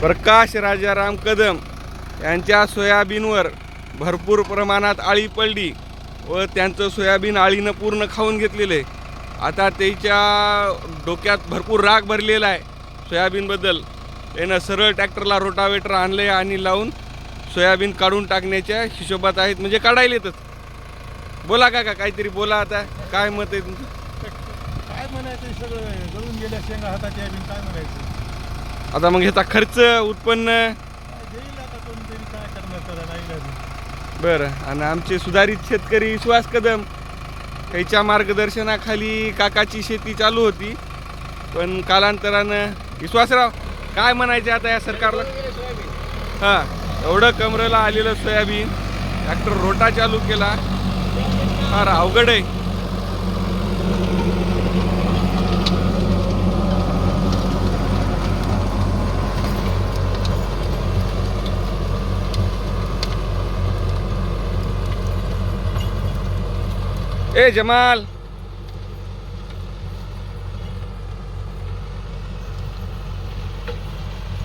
प्रकाश राजाराम कदम यांच्या सोयाबीनवर भरपूर प्रमाणात आळी पडली व त्यांचं सोयाबीन आळीनं पूर्ण खाऊन घेतलेलं. आहे आता त्याच्या डोक्यात भरपूर राग भरलेला आहे सोयाबीनबद्दल. त्यानं सरळ ट्रॅक्टरला रोटावेटर आणले आणि लावून सोयाबीन काढून टाकण्याच्या हिशोबात आहेत. म्हणजे काढायला येतच बोला काका काहीतरी बोला आता. काय मत आहे तुमचं? काय म्हणायचं सगळं जळून गेल्या शेंगा हाताच्या बिन काय म्हणायचं? आता मग ह्याचा खर्च उत्पन्न? काय देईल आता कोणतरी काय करणार त्याला नाही लागेल बरं आणि आमचे सुधारित शेतकरी सुहास कदम याच्या मार्गदर्शनाखाली काकाची शेती चालू होती पण कालांतरानं विश्वासराव काय म्हणायचे आता या सरकारला? हां एवढं कमरेला आलेलं सोयाबीन ट्रॅक्टर रोटा चालू केला. फार अवघड आहे. એ જમાલ.